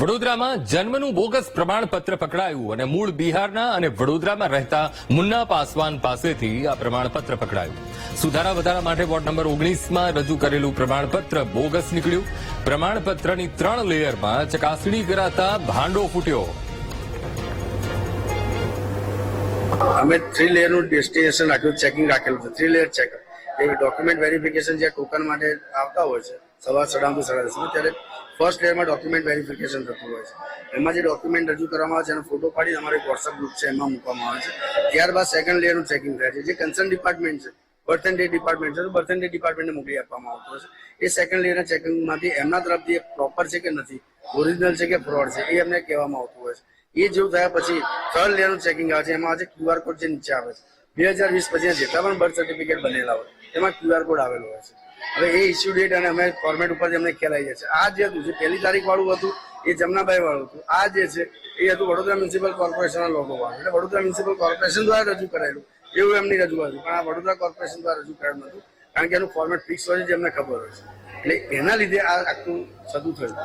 વડોદરામાં જન્મનું બોગસ પ્રમાણપત્ર પકડાયું અને મૂળ બિહારના અને વડોદરામાં રહેતા મુન્ના પાસવાન પાસેથી આ પ્રમાણપત્ર પકડાયું. સુધારા વધારા માટે વોર્ડ નંબર ઓગણીસમાં રજૂ કરેલું પ્રમાણપત્ર બોગસ નીકળ્યું. પ્રમાણપત્રની ત્રણ લેયરમાં ચકાસણી કરાતા ભાંડો ફૂટ્યો. અમે થ્રી લેયરનું ડેસ્ટિનેશન રાખ્યું, ચેકિંગ રાખેલું છે. થ્રી લેયર ચેક એ ડોક્યુમેન્ટ વેરિફિકેશન જે ટોકન માટે આવતા હોય છે સવાર સડામથી સાડા દસમાં ત્યારે ફર્સ્ટ લેયરમાં ડોક્યુમેન્ટ વેરિફિકેશન થતું હોય છે. એમાં જે ડોક્યુમેન્ટ રજૂ કરવામાં આવે છે, એનો ફોટો પાડી અમારો એક વોટ્સઅપ ગ્રુપ છે, એમાં મૂકવામાં આવે છે. ત્યારબાદ સેકન્ડ લેયરનું ચેકિંગ થાય છે. જે કન્સર્ન ડિપાર્ટમેન્ટ છે બર્થ એન્ડ ડે ડિપાર્ટમેન્ટ છે, તો બર્થ એન્ડ ડે ડિપાર્ટમેન્ટને મોકલી આપવામાં આવતો હોય છે. એ સેકન્ડ લેયરના ચેકિંગમાંથી એમના તરફથી પ્રોપર છે કે નથી ઓરિજિનલ છે કે ફ્રોડ છે, એ એમને કહેવામાં આવતું હોય છે. એ જેવું થયા પછી થર્ડ લેયરનું ચેકિંગ આવે છે, એમાં આજે ક્યુઆર કોડ જે નીચે આવે છે. બે હજાર વીસ પછી જેટલા પણ બર્થ સર્ટિફિકેટ બનેલા હોય, એમાં ક્યુઆર કોડ આવેલો હોય છે. હવે એ ઇસ્યુ ડેટ અને અમે ફોર્મેટ ઉપર અમને ખેલાઈ જાય છે. આ જે હતું, જે પહેલી તારીખ વાળું હતું, એ જમનાભાઈ વાળું હતું. આ જે છે, એ હતું વડોદરા મ્યુનિસિપલ કોર્પોરેશનના લોકો વાળું. એટલે વડોદરા મ્યુનિસિપલ કોર્પોરેશન દ્વારા રજૂ કરાયેલું. એવું એમની રજૂઆત હતી. પણ આ વડોદરા કોર્પોરેશન દ્વારા રજૂ કરાયું નતું કારણ કે એનું ફોર્મેટ ફિક્સ હોય છે જે અમને ખબર હોય છે. એટલે એના લીધે આ આખું સદું થયું.